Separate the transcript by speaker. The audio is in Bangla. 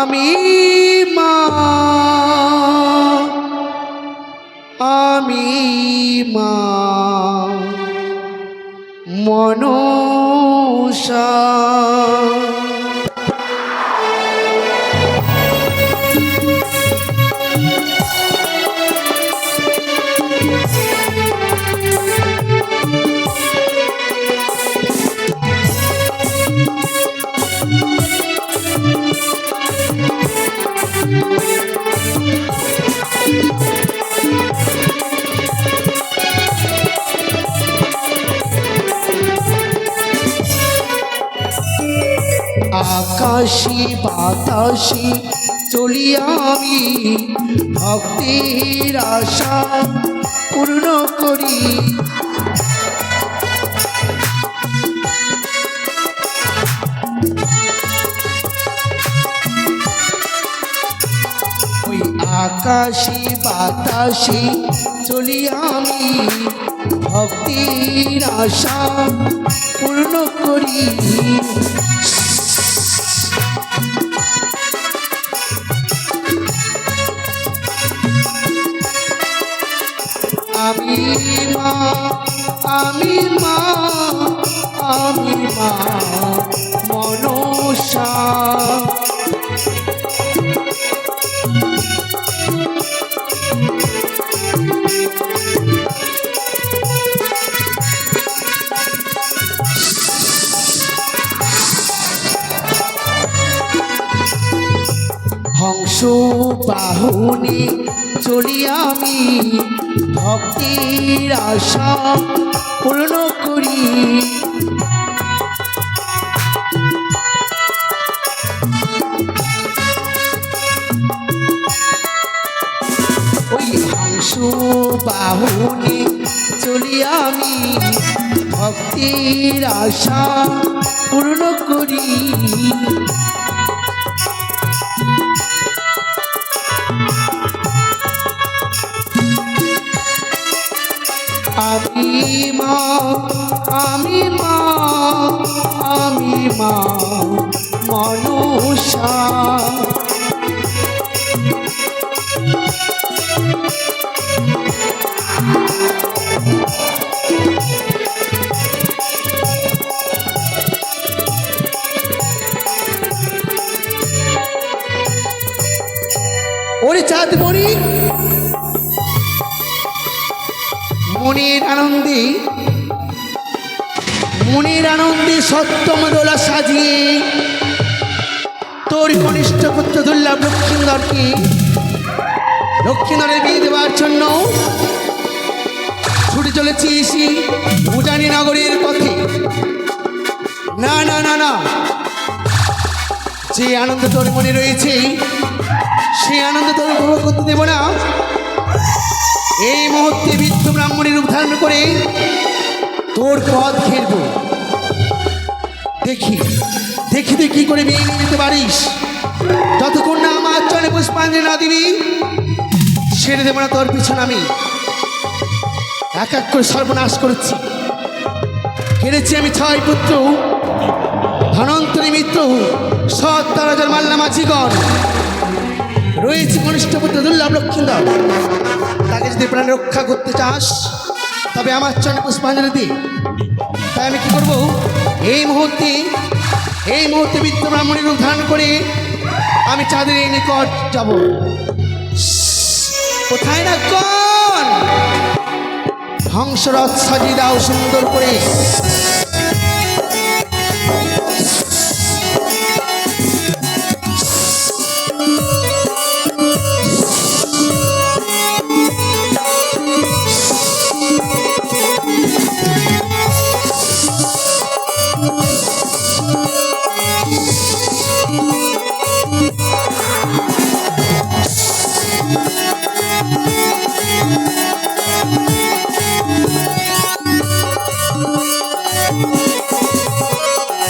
Speaker 1: আমি মা আমি মা। মনসা আকাশে বাতাসে চলি আমি ভক্তের আশা পূর্ণ করি। আকাশে বাতাসে চলি আমি। ভক্তির আশা পূর্ণ করি। আমি মা আমি মা আমি মা। হংস বাহনে চলি আমি ভক্তির আশা পূর্ণ করি। ওই বাহনে চলি আমি ভক্তির আশা পূর্ণ করি। আমি মা আমি মা আমি মা মনুষা ওরে চাঁদ মনের আনন্দে। মনের আনন্দে সপ্তম দোলা সাজিয়ে। তোর কনিষ্ঠ পুত্র দুর্লভ লক্ষ্মীন্দরকে। লক্ষ্মীন্দরের বিয়ে দেওয়ার জন্য ছুটে চলেছি এসি উজানি নগরীর পথে। না না না না। যে আনন্দ তোর মনে রয়েছে সেই আনন্দ তোর উপভোগ করতে দেব না। এই মুহূর্তে বৃদ্ধ ব্রাহ্মণের রূপ ধারণ করে তোর পথ ঘেরব। দেখি দেখি তুই কি করে নিয়ে নিতে পারিস। যতক্ষণ না আমার চলে পুষ্পাঞ্জলি না দিবি, ছেড়ে দেবো না তোর পিছনে আমি। এক এক করে সর্বনাশ করেছি। কেড়েছি আমি ছয় পুত্র। ধনন্তরী মিত্র সৎ তারাজার মাল্লা মাঝিগণ রয়েছে কনিষ্ঠ পুত্র দুর্লভ তাকে যদি প্রাণ রক্ষা করতে চাস, তবে আমার চরণে পুষ্পাঞ্জলি দি। তাই আমি কি করব? এই মুহূর্তে এই মুহূর্তে বৃদ্ধ ব্রাহ্মণের রূপ ধারণ করে আমি চাঁদের এই নিকট যাব। কোথায় না কোন? হংসরথ সাজিয়ে দাও সুন্দর করে।